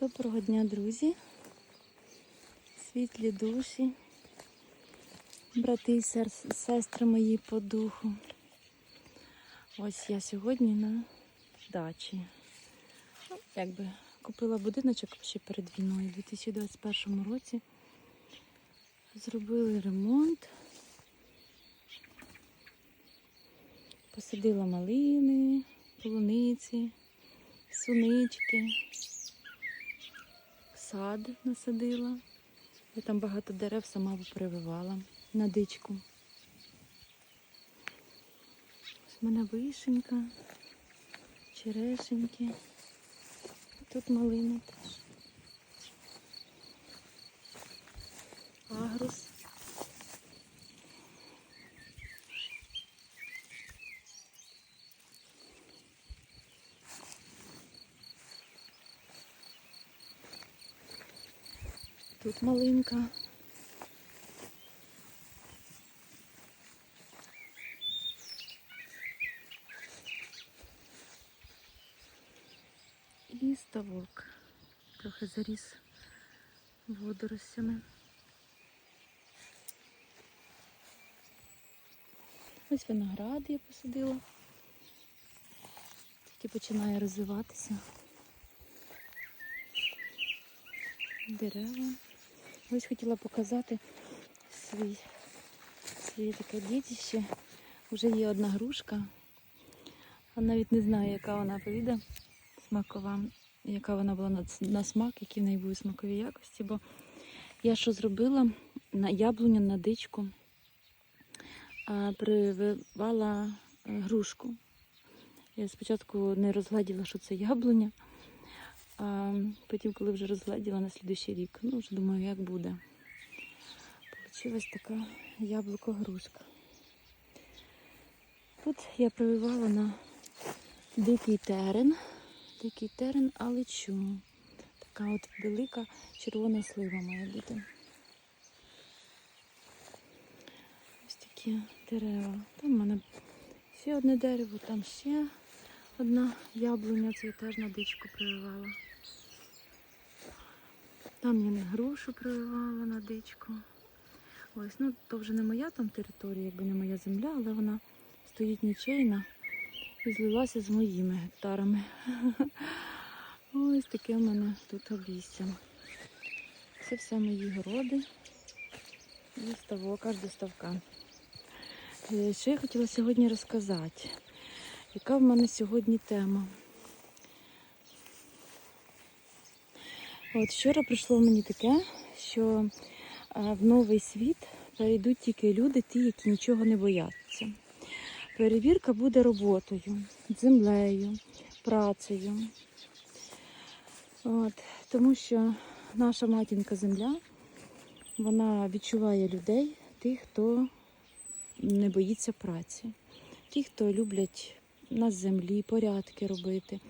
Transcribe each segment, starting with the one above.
Доброго дня, друзі, світлі душі, брати і сестри мої по духу. Ось я сьогодні на дачі. Ну, якби купила будиночок ще перед війною у 2021 році. Зробили ремонт. Посадила малини, полуниці, сунички сад насадила. Я там багато дерев сама прививала на дичку. Ось в мене вишенька, черешеньки. Тут малина теж. Агрус. Тут малинка. І ставок. Трохи заріс водоросями. Ось виноград я посадила. Тільки починає розвиватися. Дерева. Ось хотіла показати свій, своє таке дітище. Вже є одна грушка. Навіть не знаю, яка вона вийде смакова, яка вона була на, на смак, які в неї були смакові якості. Бо я що зробила на яблуню на дичку, прививала е, грушку. Я спочатку не розгляділа, що це яблуня. А потім, коли вже розгляділа на слідуючий рік, ну вже думаю, як буде. Получилась така яблуко-грушка. Тут я прививала на дикий терен. Дикий терен алечу. Така от велика червона слива має бути. Ось такі дерева. Там в мене ще одне дерево, там ще одна яблуня, це я теж на дичку прививала. Там я грушу прививала на дичку. Ось, ну то вже не моя там територія, якби не моя земля, але вона стоїть нічейна і злилася з моїми гектарами. Ось таке в мене тут обійстя. Це все мої городи і ставок аж до ставка. Е, Що я хотіла сьогодні розказати? Яка в мене сьогодні тема? От вчора прийшло мені таке, що е, в новий світ перейдуть тільки люди, ті, які нічого не бояться. Перевірка буде роботою, землею, працею. От, тому що наша матінка земля, вона відчуває людей, тих, хто не боїться праці, ті, хто люблять на землі порядки робити,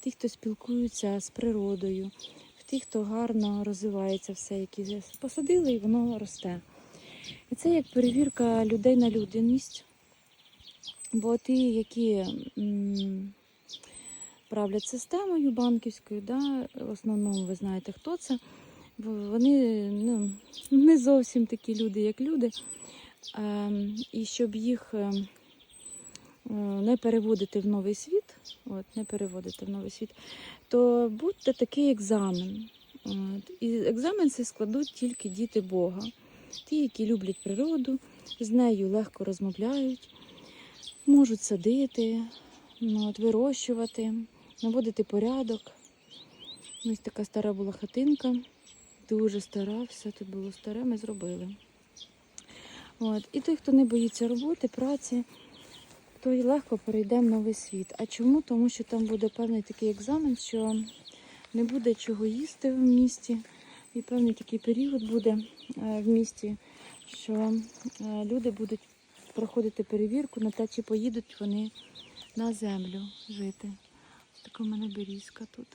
ті, хто спілкуються з природою, ті, хто гарно розвивається все, які посадили, і воно росте. І це як перевірка людей на людяність. Бо ті, які правлять системою банківською, да, в основному ви знаєте, хто це, вони ну, не зовсім такі люди, як люди. Ем, і щоб їх е, е, не переводити в новий світ, от, не переводити в новий світ, то будьте такий екзамен. От, і екзамен цей складуть тільки діти Бога, ті, які люблять природу, з нею легко розмовляють, можуть садити, ну, от, вирощувати, наводити порядок. Ось така стара була хатинка, дуже стара, все тут було старе, ми зробили. От. І той, хто не боїться роботи, праці, той легко перейде в новий світ. А чому? Тому що там буде певний такий екзамен, що не буде чого їсти в місті. І певний такий період буде е, в місті, що е, люди будуть проходити перевірку на те, чи поїдуть вони на землю жити. Така в мене берізка тут.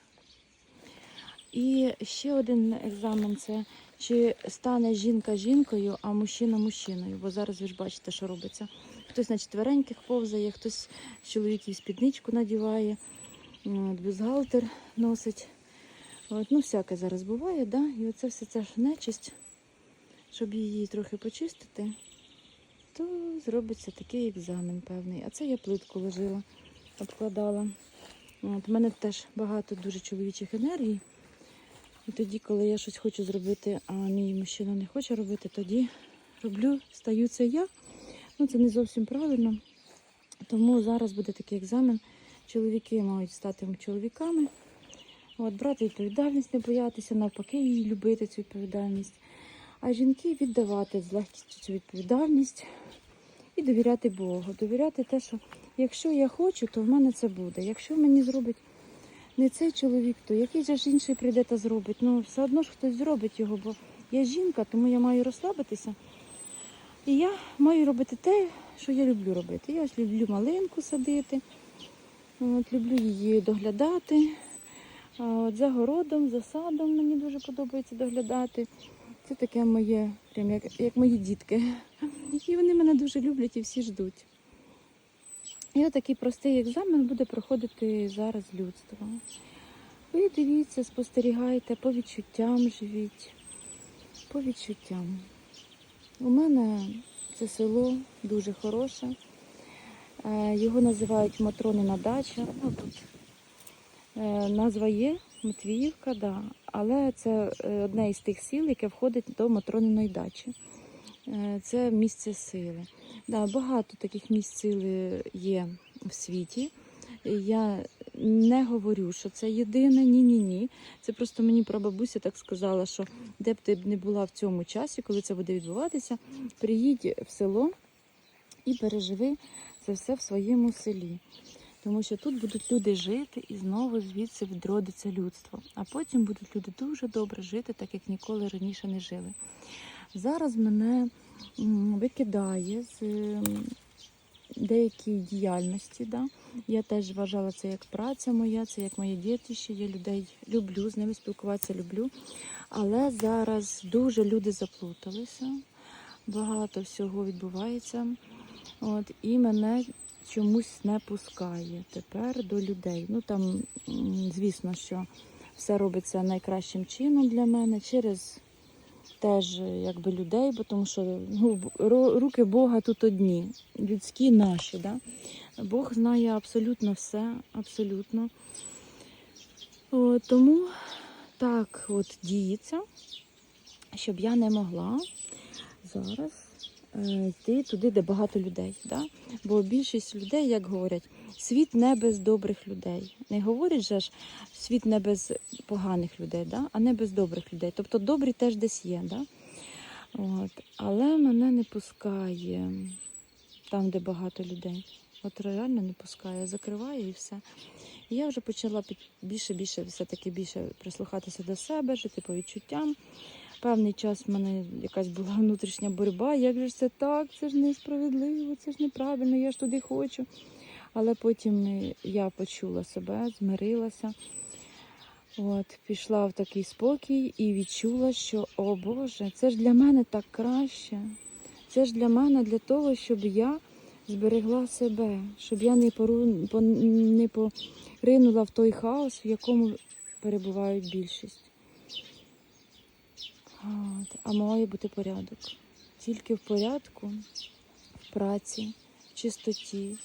І ще один екзамен це чи стане жінка жінкою, а мужчина мужчиною. Бо зараз ви ж бачите, що робиться. Хтось на четвереньких повзає, хтось з чоловіків спідничку надіває, от, бюстгальтер носить. От, ну, всяке зараз буває, да? і оце все ця ж нечисть, щоб її трохи почистити, то зробиться такий екзамен певний. А це я плитку ложила, обкладала. От, у мене теж багато дуже чоловічих енергій. І тоді, коли я щось хочу зробити, а мій мужчина не хоче робити, тоді роблю, стаю це я. Ну, це не зовсім правильно. Тому зараз буде такий екзамен. Чоловіки мають стати чоловіками. От, брати відповідальність, не боятися, навпаки, її любити цю відповідальність. А жінки віддавати з легкістю цю відповідальність і довіряти Богу. Довіряти те, що якщо я хочу, то в мене це буде. Якщо мені зробить не цей чоловік, то який же ж інший прийде та зробить. Ну, все одно ж хтось зробить його, бо я жінка, тому я маю розслабитися. І я маю робити те, що я люблю робити. Я ж люблю малинку садити, от, люблю її доглядати. От, за городом, за садом мені дуже подобається доглядати. Це таке моє, прям як, як мої дітки. І вони мене дуже люблять і всі ждуть. І такий простий екзамен буде проходити зараз людство. Ви дивіться, спостерігайте, по відчуттям живіть, по відчуттям. У мене це село дуже хороше. Е, Його називають Матронина дача. Ну, тут е, назва є Матвіївка, да. але це е, одне із тих сіл, яке входить до Матрониної дачі. Це місце сили. Да, багато таких місць сили є в світі. Я не говорю, що це єдине, ні-ні ні. Це просто мені прабабуся так сказала, що де б ти не була в цьому часі, коли це буде відбуватися, приїдь в село і переживи це все в своєму селі. Тому що тут будуть люди жити і знову звідси відродиться людство. А потім будуть люди дуже добре жити, так як ніколи раніше не жили. Зараз мене викидає з деякої діяльності. Да? Я теж вважала це як праця моя, це як моє дітище. Я людей люблю, з ними спілкуватися люблю. Але зараз дуже люди заплуталися, багато всього відбувається. От, і мене чомусь не пускає тепер до людей. Ну там, звісно, що все робиться найкращим чином для мене через теж якби людей, бо тому що ну, руки Бога тут одні, людські наші. Да? Бог знає абсолютно все, абсолютно. О, тому так от діється, щоб я не могла зараз йти туди, де багато людей. Да? Бо більшість людей, як говорять, світ не без добрих людей. Не говорять же ж світ не без поганих людей, да? а не без добрих людей. Тобто добрі теж десь є. Да? От. Але мене не пускає там, де багато людей. От реально не пускає, закриває і все. І я вже почала більше, більше, все-таки більше прислухатися до себе, жити по відчуттям. Певний час в мене якась була внутрішня боротьба. Як же ж це так? Це ж несправедливо, це ж неправильно, я ж туди хочу. Але потім я почула себе, змирилася. От, пішла в такий спокій і відчула, що о Боже, це ж для мене так краще. Це ж для мене для того, щоб я зберегла себе, щоб я не пору... не поринула в той хаос, в якому перебувають більшість. От, а має бути порядок. Тільки в порядку, в праці, в чистоті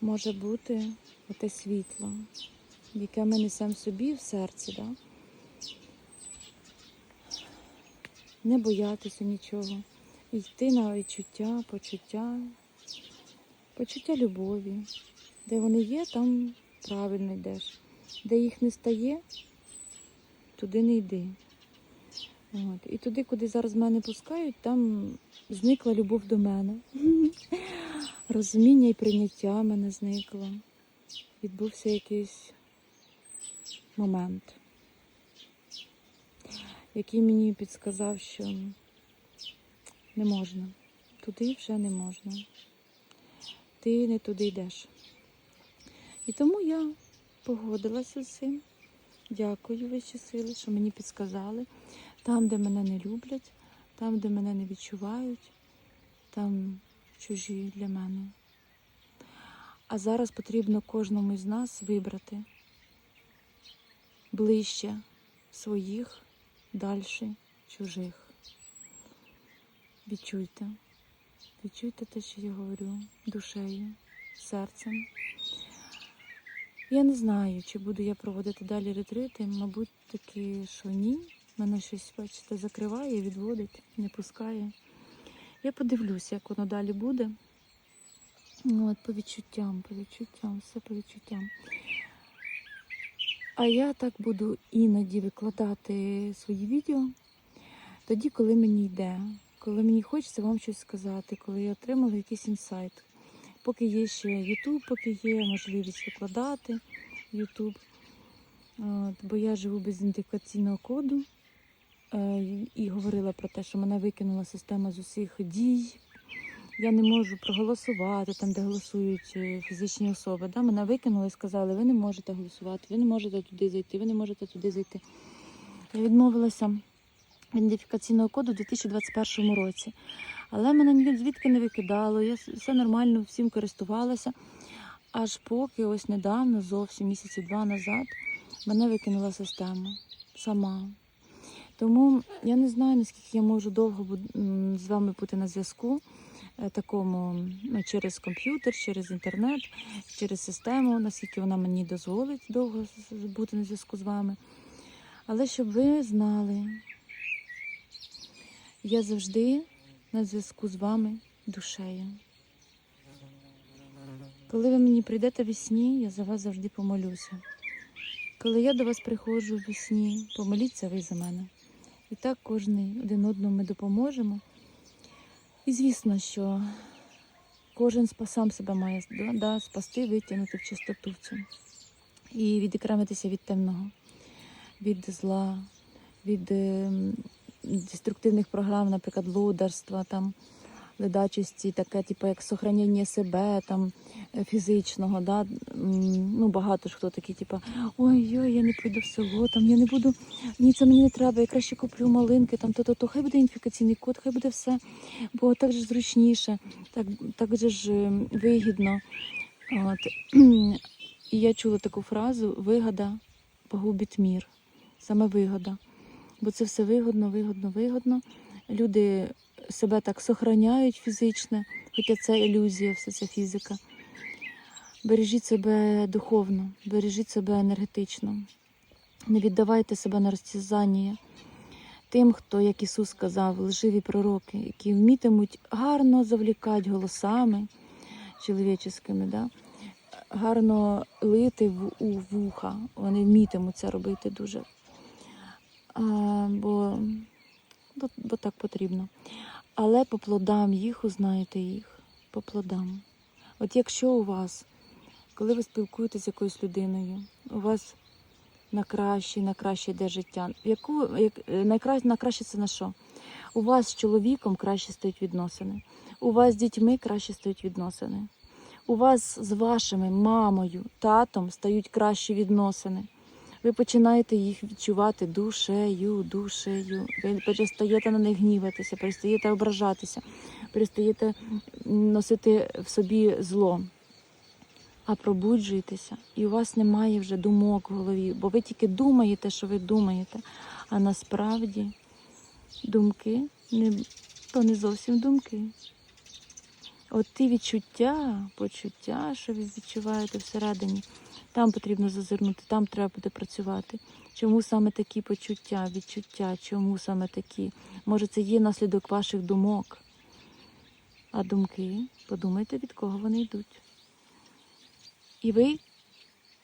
може бути оте світло, яке ми несемо собі в серці. Да? Не боятися нічого. Йти на відчуття, почуття, почуття любові. Де вони є, там правильно йдеш. Де їх не стає, туди не йди. От. І туди, куди зараз мене пускають, там зникла любов до мене. Розуміння і прийняття мене зникло. Відбувся якийсь момент, який мені підсказав, що не можна. Туди вже не можна. Ти не туди йдеш. І тому я погодилася з цим. Дякую вищі сили, що мені підсказали. Там, де мене не люблять, там, де мене не відчувають, там чужі для мене. А зараз потрібно кожному з нас вибрати ближче своїх, далі чужих. Відчуйте. Відчуйте те, що я говорю душею, серцем. Я не знаю, чи буду я проводити далі ретрити. Мабуть, таки, що ні. Мене щось, бачите, закриває, відводить, не пускає. Я подивлюся, як воно далі буде. Ну, От, по відчуттям, по відчуттям, все по відчуттям. А я так буду іноді викладати свої відео тоді, коли мені йде, коли мені хочеться вам щось сказати, коли я отримала якийсь інсайт. Поки є ще YouTube, поки є можливість викладати YouTube. От, бо я живу без ідентифікаційного коду і говорила про те, що мене викинула система з усіх дій. Я не можу проголосувати там, де голосують е, фізичні особи. Да? Мене викинули і сказали, ви не можете голосувати, ви не можете туди зайти, ви не можете туди зайти. Я відмовилася від ідентифікаційного коду у 2021 році. Але мене звідки не викидало, я все нормально всім користувалася. Аж поки ось недавно, зовсім місяці два назад, мене викинула система сама. Тому я не знаю, наскільки я можу довго з вами бути на зв'язку е, такому ну, через комп'ютер, через інтернет, через систему, наскільки вона мені дозволить довго бути на зв'язку з вами. Але щоб ви знали, я завжди на зв'язку з вами душею. Коли ви мені прийдете в сні, я за вас завжди помолюся. Коли я до вас приходжу в сні, помоліться ви за мене. І так кожен один одному ми допоможемо. І звісно, що кожен сам себе має да, спасти, витягнути в чистоту цьому. І відокремитися від темного, від зла, від ем, деструктивних програм, наприклад, лударства, там, ледачості, таке, типу, як сохранення себе там, е, фізичного. Да? Ну, багато ж хто такі, типу, ой-ой, я не піду в село, там, я не буду, ні, це мені не треба, я краще куплю малинки, там, то-то, то, хай буде ідентифікаційний код, хай буде все, бо так же зручніше, так, так же ж е, вигідно. От. І я чула таку фразу вигода погубить мір. Саме вигода. Бо це все вигодно, вигодно, вигодно. Люди себе так сохраняють фізично, хоча це ілюзія, все це фізика. Бережіть себе духовно, бережіть себе енергетично. Не віддавайте себе на розтязання тим, хто, як Ісус сказав, лживі пророки, які вмітимуть гарно завлікати голосами чоловіческими, да? гарно лити в, у вуха. Вони вмітимуть це робити дуже. А, бо, бо так потрібно. Але по плодам їх узнаєте їх. По плодам. От якщо у вас, коли ви спілкуєтеся з якоюсь людиною, у вас на краще, на краще йде життя. Яку, як, найкраще, на краще це на що? У вас з чоловіком краще стають відносини. У вас з дітьми краще стають відносини. У вас з вашими мамою, татом стають кращі відносини. Ви починаєте їх відчувати душею, душею. Ви перестаєте на них гніватися, перестаєте ображатися, перестаєте носити в собі зло. А пробуджуєтеся, і у вас немає вже думок в голові, бо ви тільки думаєте, що ви думаєте. А насправді думки не, то не зовсім думки. От ті відчуття, почуття, що ви відчуваєте всередині, там потрібно зазирнути, там треба буде працювати. Чому саме такі почуття, відчуття, чому саме такі? Може, це є наслідок ваших думок. А думки, подумайте, від кого вони йдуть. І ви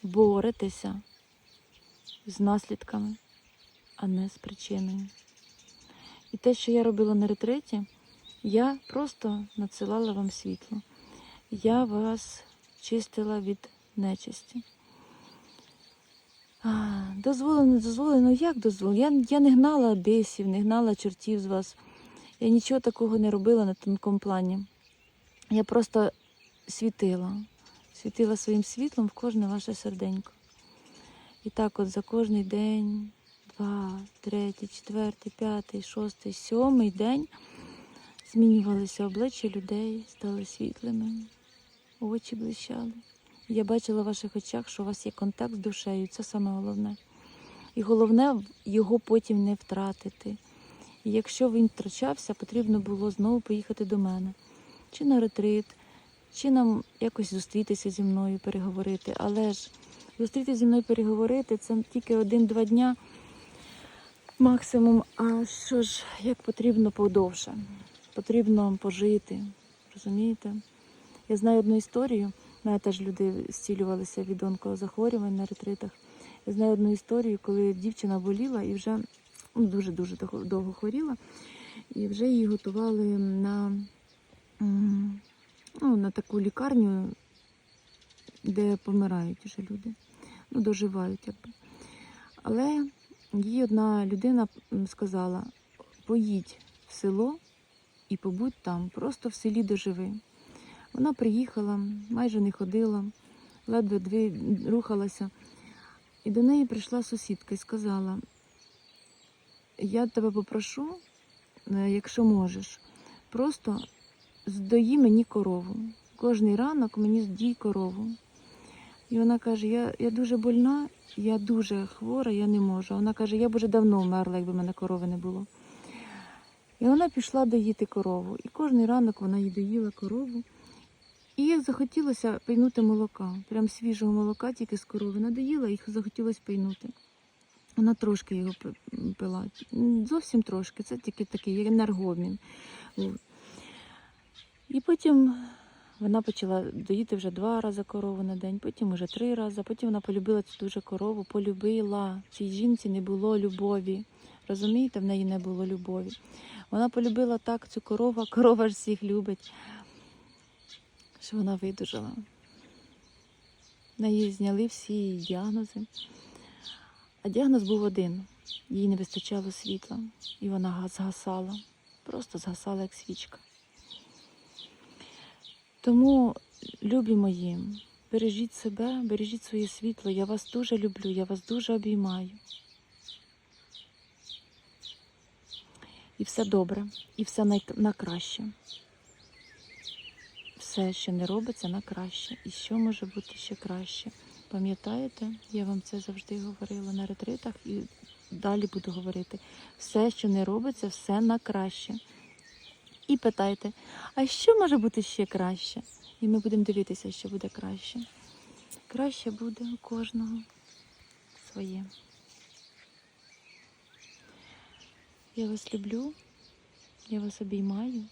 боретеся з наслідками, а не з причиною. І те, що я робила на ретреті, я просто надсилала вам світло. Я вас чистила від нечисті. Дозволено, дозволено, як дозволено? Я, я не гнала бісів, не гнала чортів з вас. Я нічого такого не робила на тонкому плані. Я просто світила, світила своїм світлом в кожне ваше серденько. І так от за кожний день, два, третій, четвертий, п'ятий, шостий, сьомий день змінювалися обличчя людей, стали світлими, очі блищали. Я бачила в ваших очах, що у вас є контакт з душею, це саме головне. І головне його потім не втратити. І якщо він втрачався, потрібно було знову поїхати до мене. Чи на ретрит, чи нам якось зустрітися зі мною, переговорити. Але ж зустрітися зі мною переговорити це тільки один-два дня максимум. А що ж, як потрібно подовше? Потрібно пожити, розумієте? Я знаю одну історію. У мене теж люди зцілювалися від онкозахворювань на ретритах. Я знаю одну історію, коли дівчина боліла і вже ну, дуже-дуже довго хворіла, і вже її готували на, ну, на таку лікарню, де помирають вже люди, ну, доживають якби. Але їй одна людина сказала: поїдь в село і побудь там, просто в селі доживи. Вона приїхала, майже не ходила, ледве дві рухалася. І до неї прийшла сусідка і сказала: Я тебе попрошу, е, якщо можеш, просто здої мені корову. Кожний ранок мені здій корову. І вона каже: я, я дуже больна, я дуже хвора, я не можу. Вона каже, я б уже давно вмерла, якби в мене корови не було. І вона пішла доїти корову. І кожний ранок вона їй доїла корову. І захотілося пийнути молока, прям свіжого молока, тільки з корови надоїла, їх захотілося пийнути. Вона трошки його пила. Зовсім трошки, це тільки такий. От. І потім вона почала доїти вже два рази корову на день, потім вже три рази. Потім вона полюбила цю дуже корову, полюбила. Цій жінці не було любові. Розумієте, в неї не було любові. Вона полюбила так цю корову, корова ж всіх любить, що вона видужала. На її зняли всі її діагнози. А діагноз був один: їй не вистачало світла, і вона згасала, просто згасала як свічка. Тому, любі мої, бережіть себе, бережіть своє світло. Я вас дуже люблю, я вас дуже обіймаю. І все добре, і все на краще. Все, що не робиться, на краще. І що може бути ще краще? Пам'ятаєте, я вам це завжди говорила на ретритах і далі буду говорити. Все, що не робиться, все на краще. І питайте, а що може бути ще краще? І ми будемо дивитися, що буде краще. Краще буде у кожного своє. Я вас люблю, я вас обіймаю,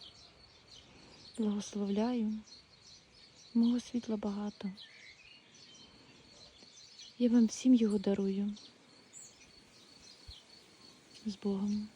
благословляю. Мого світла багато. Я вам всім його дарую. З Богом.